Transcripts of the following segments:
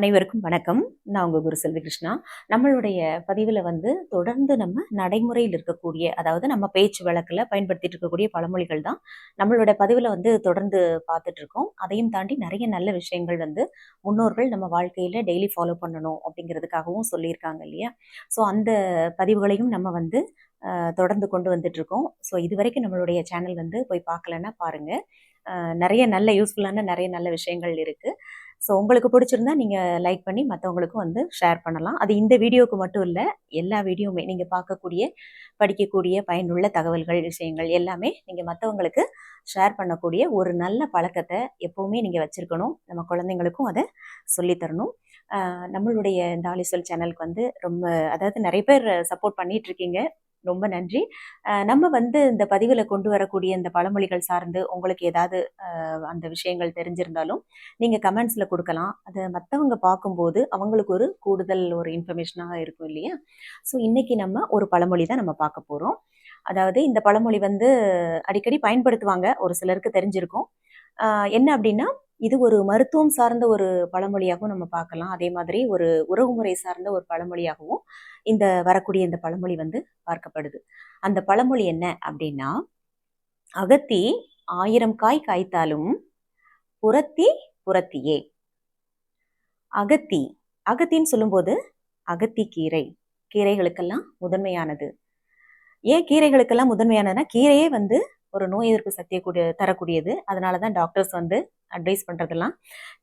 அனைவருக்கும் வணக்கம். நான் உங்கள் குரு செல்வி கிருஷ்ணா. நம்மளுடைய பதிவில் வந்து தொடர்ந்து நம்ம நடைமுறையில் இருக்கக்கூடிய அதாவது நம்ம பேச்சு வழக்கில் பயன்படுத்திட்டு இருக்கக்கூடிய பழமொழிகள் தான் நம்மளோட பதிவில் வந்து தொடர்ந்து பார்த்துட்டு இருக்கோம். அதையும் தாண்டி நிறைய நல்ல விஷயங்கள் வந்து முன்னோர்கள் நம்ம வாழ்க்கையில் டெய்லி ஃபாலோ பண்ணணும் அப்படிங்கிறதுக்காகவும் சொல்லியிருக்காங்க இல்லையா? ஸோ அந்த பதிவுகளையும் நம்ம வந்து தொடர்ந்து கொண்டு வந்துட்ருக்கோம் ஸோ இது வரைக்கும் நம்மளுடைய சேனல் வந்து போய் பார்க்கலன்னா பாருங்கள் நிறைய நல்ல யூஸ்ஃபுல்லான நிறைய நல்ல விஷயங்கள் இருக்குது ஸோ உங்களுக்கு பிடிச்சிருந்தா நீங்கள் லைக் பண்ணி மற்றவங்களுக்கும் வந்து ஷேர் பண்ணலாம். அது இந்த வீடியோவுக்கு மட்டும் இல்லை எல்லா வீடியோவுமே நீங்கள் பார்க்கக்கூடிய படிக்கக்கூடிய பயனுள்ள தகவல்கள் விஷயங்கள் எல்லாமே நீங்கள் மற்றவங்களுக்கு ஷேர் பண்ணக்கூடிய ஒரு நல்ல பழக்கத்தை எப்போவுமே நீங்கள் வச்சுருக்கணும். நம்ம குழந்தைங்களுக்கும் அதை சொல்லித்தரணும் நம்மளுடைய இந்த சேனலுக்கு வந்து ரொம்ப அதாவது நிறைய பேர் சப்போர்ட் பண்ணிகிட்ருக்கீங்க ரொம்ப நன்றி. நம்ம வந்து இந்த பதிவில் கொண்டு வரக்கூடிய இந்த பழமொழிகள் சார்ந்து உங்களுக்கு ஏதாவது அந்த விஷயங்கள் தெரிஞ்சிருந்தாலும் நீங்கள் கமெண்ட்ஸில் கொடுக்கலாம். அதை மற்றவங்க பார்க்கும்போது அவங்களுக்கு ஒரு கூடுதல் ஒரு இன்ஃபர்மேஷனாக இருக்கும் இல்லையா? ஸோ இன்றைக்கி நம்ம ஒரு பழமொழி தான் நம்ம பார்க்க போகிறோம் அதாவது இந்த பழமொழி வந்து அடிக்கடி பயன்படுத்துவாங்க. ஒரு சிலருக்கு தெரிஞ்சிருக்கும். என்ன அப்படின்னா இது ஒரு மருத்துவம் சார்ந்த ஒரு பழமொழியாகவும் நம்ம பார்க்கலாம். அதே மாதிரி ஒரு உறவுமுறை சார்ந்த ஒரு பழமொழியாகவும் இந்த வரக்கூடிய இந்த பழமொழி வந்து பார்க்கப்படுது. அந்த பழமொழி என்ன அப்படின்னா அகத்தி ஆயிரம் காய் காய்த்தாலும் புறத்தி புறத்தியே அகத்தி அகத்தின்னு சொல்லும்போது அகத்தி கீரை. கீரைகளுக்கெல்லாம் முதன்மையானது. ஏன் கீரைகளுக்கெல்லாம் முதன்மையானதுன்னா கீரையே வந்து ஒரு நோய் எதிர்ப்பு சக்தியை கூடிய தரக்கூடியது. அதனால தான் டாக்டர்ஸ் வந்து அட்வைஸ் பண்ணுறதெல்லாம்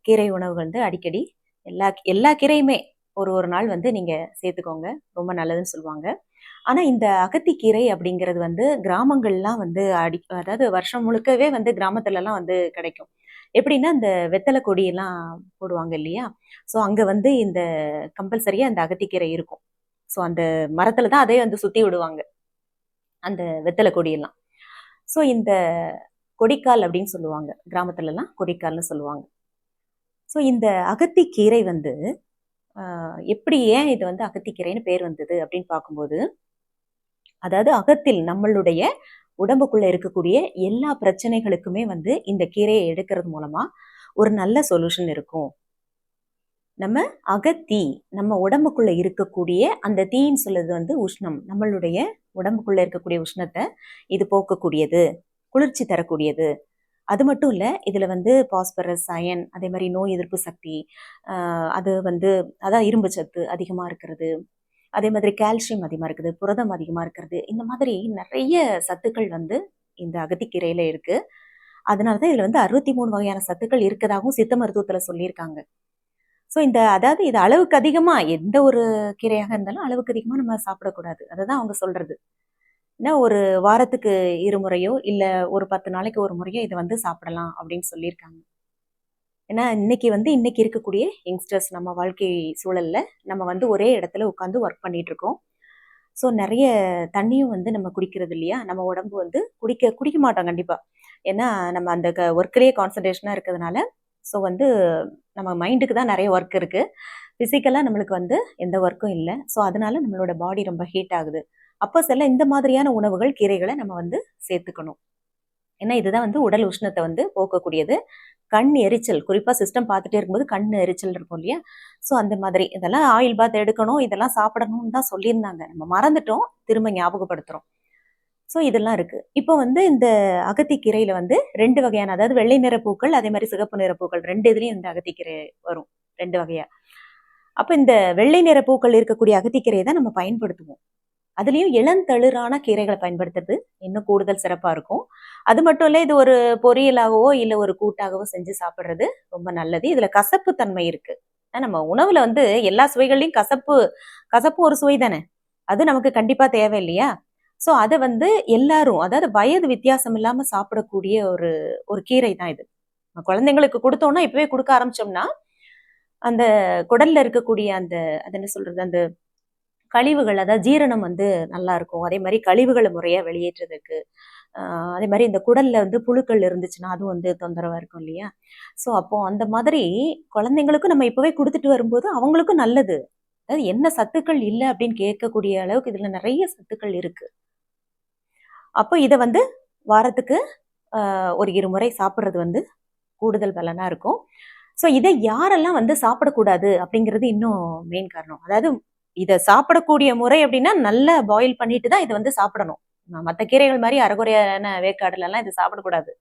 கீரை உணவு வந்து அடிக்கடி எல்லா எல்லா கீரையுமே ஒரு ஒரு நாள் வந்து நீங்கள் சேர்த்துக்கோங்க. ரொம்ப நல்லதுன்னு சொல்லுவாங்க. ஆனால் இந்த அகத்திக்கீரை அப்படிங்கிறது வந்து கிராமங்கள்லாம் வந்து அடி அதாவது வருஷம் முழுக்கவே வந்து கிராமத்துலலாம் வந்து கிடைக்கும். எப்படின்னா இந்த வெத்தலை கொடியெல்லாம் போடுவாங்க இல்லையா? ஸோ அங்கே வந்து இந்த கம்பல்சரியாக அந்த அகத்திக்கீரை இருக்கும். ஸோ அந்த மரத்தில் தான் அதே வந்து சுற்றி விடுவாங்க. அந்த வெத்தலை கொடியெல்லாம். ஸோ இந்த கொடிக்கால் அப்படின்னு சொல்லுவாங்க. கிராமத்துலலாம் கொடிக்கால்னு சொல்லுவாங்க. ஸோ இந்த அகத்திக்கீரை வந்து எப்படி ஏன் இது வந்து அகத்திக்கீரைன்னு பேர் வந்தது அப்படின்னு பார்க்கும்போது அதாவது அகத்தில் நம்மளுடைய உடம்புக்குள்ள இருக்கக்கூடிய எல்லா பிரச்சனைகளுக்குமே வந்து இந்த கீரையை எடுக்கிறது மூலமா ஒரு நல்ல சொல்யூஷன் இருக்கும். நம்ம அகத்தீ நம்ம உடம்புக்குள்ள இருக்கக்கூடிய அந்த தீன்னு சொல்லுறது வந்து உஷ்ணம் நம்மளுடைய உடம்புக்குள்ள இருக்கக்கூடிய உஷ்ணத்தை இது போக்கக்கூடியது குளிர்ச்சி தரக்கூடியது. அது மட்டும் இல்லை இதில் வந்து பாஸ்பரஸ் அயன் அதே மாதிரி நோய் எதிர்ப்பு சக்தி அது வந்து அதான் இரும்பு சத்து அதிகமாக இருக்கிறது. அதே மாதிரி கால்சியம் அதிகமாக இருக்குது புரதம் அதிகமாக இருக்கிறது. இந்த மாதிரி நிறைய சத்துக்கள் வந்து இந்த அகத்திக்கீரையில் இருக்குது அதனால தான் இதில் வந்து அறுபத்தி மூணு வகையான சத்துக்கள் இருக்கதாகவும் சித்த மருத்துவத்தில் சொல்லியிருக்காங்க. ஸோ இந்த அதாவது இது அளவுக்கு அதிகமாக எந்த ஒரு கீரையாக இருந்தாலும் அளவுக்கு அதிகமாக நம்ம சாப்பிடக்கூடாது. அதை தான் அவங்க சொல்கிறது என்ன ஒரு வாரத்துக்கு இருமுறையோ இல்லை ஒரு பத்து நாளைக்கு ஒரு முறையோ இதை வந்து சாப்பிடலாம் அப்படின்னு சொல்லியிருக்காங்க. ஏன்னா இன்னைக்கு வந்து இன்னைக்கு இருக்கக்கூடிய யங்ஸ்டர்ஸ் நம்ம வாழ்க்கை சூழலில் நம்ம வந்து ஒரே இடத்துல உட்காந்து ஒர்க் பண்ணிட்டு இருக்கோம் ஸோ நிறைய தண்ணியும் வந்து நம்ம குடிக்கிறது இல்லையா? நம்ம உடம்பு வந்து குடிக்க குடிக்க மாட்டோம் கண்டிப்பாக ஏன்னா நம்ம அந்த க ஒர்க்கிலேயே கான்சன்ட்ரேஷனாக இருக்கிறதுனால ஸோ வந்து நம்ம மைண்டுக்கு தான் நிறைய ஒர்க் இருக்குது ஃபிசிக்கலாக நம்மளுக்கு வந்து எந்த ஒர்க்கும் இல்லை. ஸோ அதனால நம்மளோட பாடி ரொம்ப ஹீட் ஆகுது. அப்போ சில இந்த மாதிரியான உணவுகள் கீரைகளை நம்ம வந்து சேர்த்துக்கணும். ஏன்னா இதுதான் வந்து உடல் உஷ்ணத்தை வந்து போக்கக்கூடியது. கண் எரிச்சல் குறிப்பாக சிஸ்டம் பார்த்துட்டே இருக்கும்போது கண் எரிச்சல் இருக்கும் இல்லையா? ஸோ அந்த மாதிரி. இதெல்லாம் ஆயில் பாத் எடுக்கணும் இதெல்லாம் சாப்பிடணும்னு தான் சொல்லியிருந்தாங்க. நம்ம மறந்துட்டோம் திரும்ப ஞாபகப்படுத்துகிறோம் ஸோ இதெல்லாம் இருக்கு. இப்போ வந்து இந்த அகத்திக்கீரையில வந்து ரெண்டு வகையான அதாவது வெள்ளை நிற பூக்கள் அதே மாதிரி சிகப்பு நிற பூக்கள் ரெண்டு இதுலேயும் இந்த அகத்திக்கீரை வரும் ரெண்டு வகையா. அப்போ இந்த வெள்ளை நிற பூக்கள் இருக்கக்கூடிய அகத்திக்கீரையை தான் நம்ம பயன்படுத்துவோம். அதுலேயும் இளந்தளிரான கீரைகளை பயன்படுத்துறது இன்னும் கூடுதல் சிறப்பாக இருக்கும். அது மட்டும் இல்லை இது ஒரு பொரியலாகவோ இல்லை ஒரு கூட்டாகவோ செஞ்சு சாப்பிட்றது ரொம்ப நல்லது. இதில் கசப்பு தன்மை இருக்கு. நம்ம உணவுல வந்து எல்லா சுவைகள்லையும் கசப்பு கசப்பு ஒரு சுவை தானே? அது நமக்கு கண்டிப்பாக தேவை இல்லையா ஸோ அதை வந்து எல்லாரும் அதாவது வயது வித்தியாசம் இல்லாமல் சாப்பிடக்கூடிய ஒரு ஒரு கீரை தான் இது. குழந்தைங்களுக்கு கொடுத்தோம்னா இப்பவே கொடுக்க ஆரம்பிச்சோம்னா அந்த குடல்ல இருக்கக்கூடிய அந்த அது என்ன சொல்றது அந்த கழிவுகள் அதாவது ஜீரணம் வந்து நல்லா இருக்கும். அதே மாதிரி கழிவுகளை முறையா வெளியேற்றுறதுக்கு அதே மாதிரி இந்த குடல்ல வந்து புழுக்கள் இருந்துச்சுன்னா அதுவும் வந்து தொந்தரவா இருக்கும் இல்லையா? ஸோ அப்போ அந்த மாதிரி குழந்தைங்களுக்கும் நம்ம இப்பவே கொடுத்துட்டு வரும்போது அவங்களுக்கும் நல்லது. அதாவது என்ன சத்துக்கள் இல்லை அப்படின்னு கேட்கக்கூடிய அளவுக்கு இதில் நிறைய சத்துக்கள் இருக்குது அப்போ இதை வந்து வாரத்துக்கு ஒரு இருமுறை சாப்பிட்றது வந்து கூடுதல் பலனாக இருக்கும். ஸோ இதை யாரெல்லாம் வந்து சாப்பிடக்கூடாது அப்படிங்கிறது இன்னும் மெயின் காரணம். அதாவது இதை சாப்பிடக்கூடிய முறை அப்படின்னா நல்லா பாயில் பண்ணிட்டு தான் இதை வந்து சாப்பிடணும். மற்ற கீரைகள் மாதிரி அரைகுறையான வேக்காடுலலாம் இதை சாப்பிடக்கூடாது.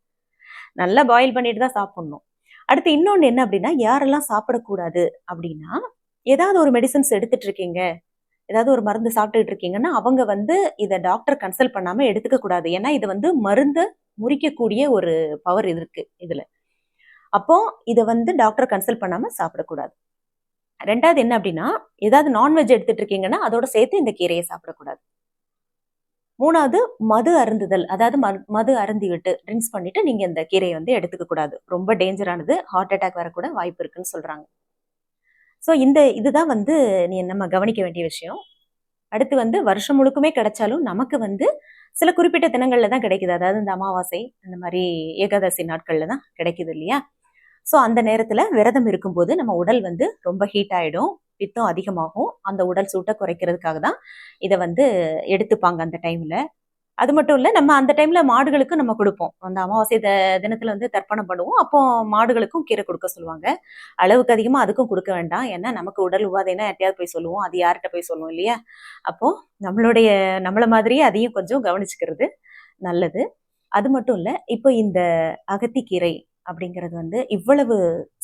நல்லா பாயில் பண்ணிட்டு தான் சாப்பிடணும். அடுத்து இன்னொன்று என்ன அப்படின்னா யாரெல்லாம் சாப்பிடக்கூடாது அப்படின்னா ஏதாவது ஒரு மெடிசன்ஸ் எடுத்துட்டு இருக்கீங்க ஏதாவது ஒரு மருந்து சாப்பிட்டுட்டு இருக்கீங்கன்னா அவங்க வந்து இதை டாக்டர் கன்சல்ட் பண்ணாம எடுத்துக்க கூடாது. ஏன்னா இது வந்து மருந்து முறிக்கக்கூடிய ஒரு பவர் இருக்கு இதுல. அப்போ இதை வந்து டாக்டர் கன்சல்ட் பண்ணாம சாப்பிடக்கூடாது. ரெண்டாவது என்ன அப்படின்னா ஏதாவது நான்வெஜ் எடுத்துட்டு இருக்கீங்கன்னா அதோட சேர்த்து இந்த கீரையை சாப்பிடக்கூடாது. மூணாவது மது அருந்துதல். அதாவது மது அருந்திவிட்டு ட்ரிங்க்ஸ் பண்ணிட்டு நீங்க இந்த கீரையை வந்து எடுத்துக்க கூடாது ரொம்ப டேஞ்சரானது ஹார்ட் அட்டாக் வரக்கூட வாய்ப்பு இருக்குன்னு சொல்றாங்க. ஸோ இந்த இதுதான் வந்து நீ நம்ம கவனிக்க வேண்டிய விஷயம். அடுத்து வந்து வருஷம் முழுக்குமே கிடைச்சாலும் நமக்கு வந்து சில குறிப்பிட்ட தினங்களில் தான் கிடைக்குது. அதாவது இந்த அமாவாசை அந்த மாதிரி ஏகாதசி நாட்களில் தான் கிடைக்குது இல்லையா? ஸோ அந்த நேரத்தில் விரதம் இருக்கும்போது நம்ம உடல் வந்து ரொம்ப ஹீட் ஆகிடும் பித்தம் அதிகமாகும். அந்த உடல் சூட்டை குறைக்கிறதுக்காக தான் இதை வந்து எடுத்துப்பாங்க அந்த டைமில் அது மட்டும் இல்லை நம்ம அந்த டைம்ல மாடுகளுக்கு நம்ம கொடுப்போம். அந்த அமாவாசை தினத்துல வந்து தர்ப்பணம் பண்ணுவோம். அப்போ மாடுகளுக்கும் கீரை கொடுக்க சொல்லுவாங்க. அளவுக்கு அதிகமாக அதுக்கும் கொடுக்க வேண்டாம். ஏன்னா நமக்கு உடல் உபாதைனா யார்ட்டையாவது போய் சொல்லுவோம். அது யார்கிட்ட போய் சொல்லுவோம் இல்லையா? அப்போ நம்மளுடைய நம்மளை மாதிரியே அதையும் கொஞ்சம் கவனிச்சுக்கிறது நல்லது. அது மட்டும் இல்லை இப்போ இந்த அகத்திக்கீரை அப்படிங்கிறது வந்து இவ்வளவு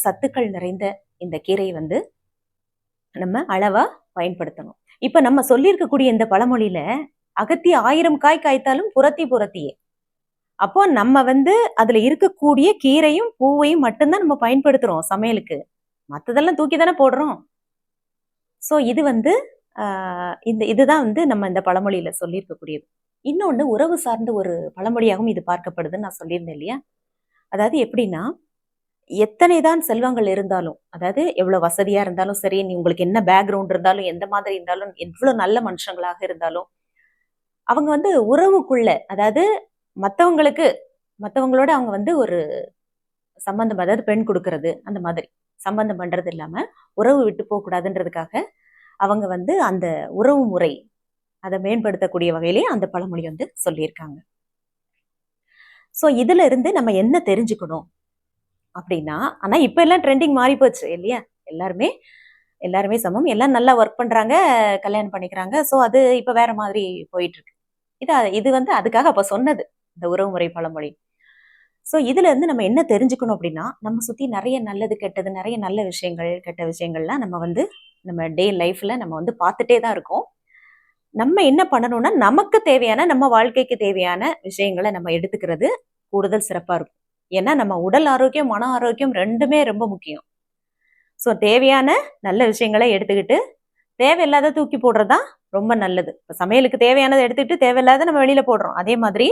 சத்துக்கள் நிறைந்த இந்த கீரை வந்து நம்ம அளவா பயன்படுத்தணும். இப்ப நம்ம சொல்லியிருக்கக்கூடிய இந்த பழமொழியில அகத்தி ஆயிரம் காய் காய்த்தாலும் புறத்தி புறத்தியே அப்போ நம்ம வந்து அதுல இருக்கக்கூடிய கீரையும் பூவையும் மட்டும்தான் நம்ம பயன்படுத்துறோம் சமையலுக்கு. மற்றதெல்லாம் தூக்கி தானே போடுறோம். ஸோ இது வந்து இந்த இதுதான் வந்து நம்ம இந்த பழமொழியில சொல்லியிருக்கக்கூடியது. இன்னொன்று உறவு சார்ந்த ஒரு பழமொழியாகவும் இது பார்க்கப்படுதுன்னு நான் சொல்லியிருந்தேன் இல்லையா? அதாவது எப்படின்னா எத்தனை தான் செல்வங்கள் இருந்தாலும் அதாவது எவ்வளவு வசதியா இருந்தாலும் சரி நீ உங்களுக்கு என்ன பேக்ரவுண்ட் இருந்தாலும் எந்த மாதிரி இருந்தாலும் எவ்வளவு நல்ல மனுஷங்களாக இருந்தாலும் அவங்க வந்து உறவுக்குள்ள அதாவது மற்றவங்களுக்கு மற்றவங்களோட அவங்க வந்து ஒரு சம்பந்தம் அதாவது பெண் கொடுக்கறது அந்த மாதிரி சம்பந்தம் பண்றது இல்லாம உறவு விட்டு போக கூடாதுன்றதுக்காக அவங்க வந்து அந்த உறவு முறை அதை மேம்படுத்தக்கூடிய வகையிலே அந்த பழமொழி வந்து சொல்லியிருக்காங்க. ஸோ இதுல இருந்து நம்ம என்ன தெரிஞ்சுக்கணும் அப்படின்னா ஆனா இப்ப எல்லாம் ட்ரெண்டிங் மாறி போச்சு இல்லையா? எல்லாருமே எல்லாருமே சமம். எல்லாம் நல்லா ஒர்க் பண்றாங்க கல்யாணம் பண்ணிக்கிறாங்க. ஸோ அது இப்ப வேற மாதிரி போயிட்டு இருக்கு. இது இது வந்து அதுக்காக அப்போ சொன்னது இந்த உறவுமுறை பழமொழி. ஸோ இதுல இருந்து நம்ம என்ன தெரிஞ்சுக்கணும் அப்படின்னா நம்ம சுற்றி நிறைய நல்லது கெட்டது நிறைய நல்ல விஷயங்கள் கெட்ட விஷயங்கள்லாம் நம்ம வந்து நம்ம டே லைஃப்ல நம்ம வந்து பார்த்துட்டே தான் இருக்கோம். நம்ம என்ன பண்ணணும்னா நமக்கு தேவையான நம்ம வாழ்க்கைக்கு தேவையான விஷயங்களை நம்ம எடுத்துக்கிறது கூடுதல் சிறப்பாக இருக்கும். ஏன்னா நம்ம உடல் ஆரோக்கியம் மன ஆரோக்கியம் ரெண்டுமே ரொம்ப முக்கியம். ஸோ தேவையான நல்ல விஷயங்களை எடுத்துக்கிட்டு தேவையில்லாத தூக்கி போடுறதா ரொம்ப நல்லது. இப்போ சமையலுக்கு தேவையானதை எடுத்துக்கிட்டு தேவையில்லாத நம்ம வெளியில் போடுறோம். அதே மாதிரி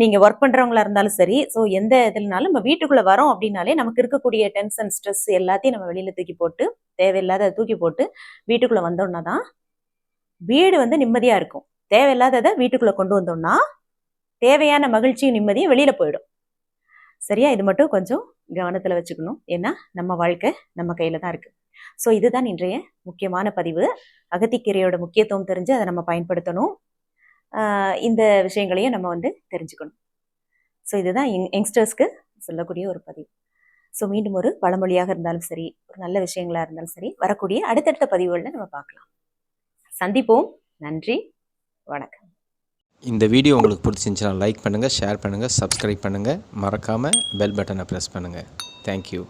நீங்கள் ஒர்க் பண்ணுறவங்களா இருந்தாலும் சரி ஸோ எந்த இதுலனாலும் நம்ம வீட்டுக்குள்ளே வரோம் அப்படின்னாலே நமக்கு இருக்கக்கூடிய டென்ஷன் ஸ்ட்ரெஸ் எல்லாத்தையும் நம்ம வெளியில் தூக்கி போட்டு தேவையில்லாத தூக்கி போட்டு வீட்டுக்குள்ள வந்தோம்னா தான் வீடு வந்து நிம்மதியாக இருக்கும். தேவையில்லாததை வீட்டுக்குள்ள கொண்டு வந்தோம்னா தேவையான மகிழ்ச்சியும் நிம்மதியும் வெளியில் போயிடும். சரியா? இது மட்டும் கொஞ்சம் கவனத்தில் வச்சுக்கணும். ஏன்னா நம்ம வாழ்க்கை நம்ம கையில் தான் இருக்குது ஸோ இதுதான் இன்றைய முக்கியமான பதிவு. அகத்திக்கீரையோட முக்கியத்துவம் தெரிஞ்சு அதை நம்ம பயன்படுத்தணும். இந்த விஷயங்களையும் நம்ம வந்து தெரிஞ்சுக்கணும். ஸோ இதுதான் யங் யங்ஸ்டர்ஸ்க்கு சொல்லக்கூடிய ஒரு பதிவு. ஸோ மீண்டும் ஒரு பழமொழியாக இருந்தாலும் சரி ஒரு நல்ல விஷயங்களாக இருந்தாலும் சரி வரக்கூடிய அடுத்தடுத்த பதிவுகளில் நம்ம பார்க்கலாம். சந்திப்போம். நன்றி. வணக்கம். இந்த வீடியோ உங்களுக்கு பிடிச்சிருந்துச்சுன்னா லைக் பண்ணுங்கள் ஷேர் பண்ணுங்கள் சப்ஸ்கிரைப் பண்ணுங்கள் மறக்காமல் பெல் பட்டனை ப்ரெஸ் பண்ணுங்கள் தேங்க்யூ